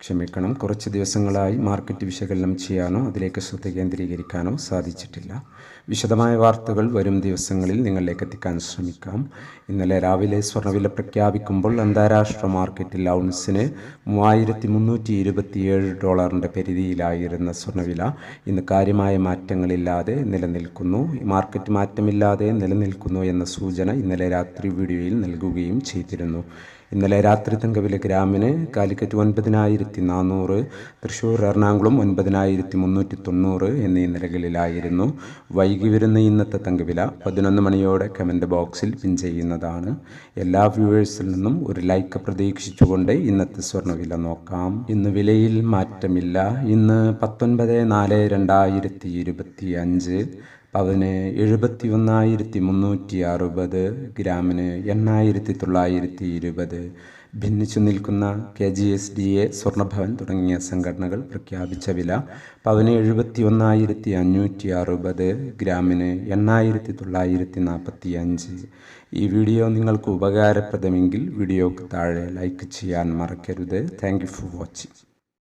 ക്ഷമിക്കണം. കുറച്ച് ദിവസങ്ങളായി മാർക്കറ്റ് വിശകലനം ചെയ്യാനോ അതിലേക്ക് ശ്രദ്ധ കേന്ദ്രീകരിക്കാനോ സാധിച്ചിട്ടില്ല. വിശദമായ വാർത്തകൾ വരും ദിവസങ്ങളിൽ നിങ്ങളിലേക്ക് എത്തിക്കാൻ ശ്രമിക്കാം. ഇന്നലെ രാവിലെ സ്വർണവില പ്രഖ്യാപിക്കുമ്പോൾ അന്താരാഷ്ട്ര മാർക്കറ്റിൽ ഔൺസിന് മൂവായിരത്തി മുന്നൂറ്റി ഇരുപത്തിയേഴ് ഡോളറിന്റെ പരിധിയിലായിരുന്ന സ്വർണവില ഇന്ന് കാര്യമായ മാറ്റങ്ങളില്ലാതെ നിലനിൽക്കുന്നു. മാർക്കറ്റ് മാറ്റമില്ലാതെ നിലനിൽക്കുന്നു എന്ന സൂചന ഇന്നലെ രാത്രി വീഡിയോയിൽ നൽകുകയും ചെയ്തിരുന്നു. ഇന്നലെ രാത്രി തങ്കവിലെ ഗ്രാമിന് കാലിക്കറ്റ് ഒൻപതിനായിരത്തി നാനൂറ് തൃശ്ശൂർ എറണാകുളം ഒൻപതിനായിരത്തി മുന്നൂറ്റി തൊണ്ണൂറ് എന്നീ നിലകളിലായിരുന്നു. വൈകി വരുന്ന ഇന്നത്തെ തങ്കവില പതിനൊന്ന് മണിയോടെ കമന്റ് ബോക്സിൽ പിൻ ചെയ്യുന്നതാണ്. എല്ലാ വ്യൂവേഴ്സിൽ നിന്നും ഒരു ലൈക്ക് പ്രതീക്ഷിച്ചുകൊണ്ട് ഇന്നത്തെ സ്വർണവില നോക്കാം. ഇന്ന് വിലയിൽ മാറ്റമില്ല. ഇന്ന് പത്തൊൻപത് നാല് രണ്ടായിരത്തി ഇരുപത്തി അഞ്ച് പവന് എഴുപത്തി ഒന്നായിരത്തി മുന്നൂറ്റി അറുപത് ഗ്രാമിന് എണ്ണായിരത്തി തൊള്ളായിരത്തി ഇരുപത് ഭിന്നിച്ചു നിൽക്കുന്ന K G S D A സ്വർണഭവൻ തുടങ്ങിയ സംഘടനകൾ പ്രഖ്യാപിച്ച വില പവന് എഴുപത്തി ഒന്നായിരത്തി അഞ്ഞൂറ്റി അറുപത് ഗ്രാമിന് എണ്ണായിരത്തി തൊള്ളായിരത്തി നാൽപ്പത്തി അഞ്ച് ഈ വീഡിയോ നിങ്ങൾക്ക് ഉപകാരപ്രദമെങ്കിൽ വീഡിയോക്ക് താഴെ ലൈക്ക് ചെയ്യാൻ മറക്കരുത്. Thank you for watching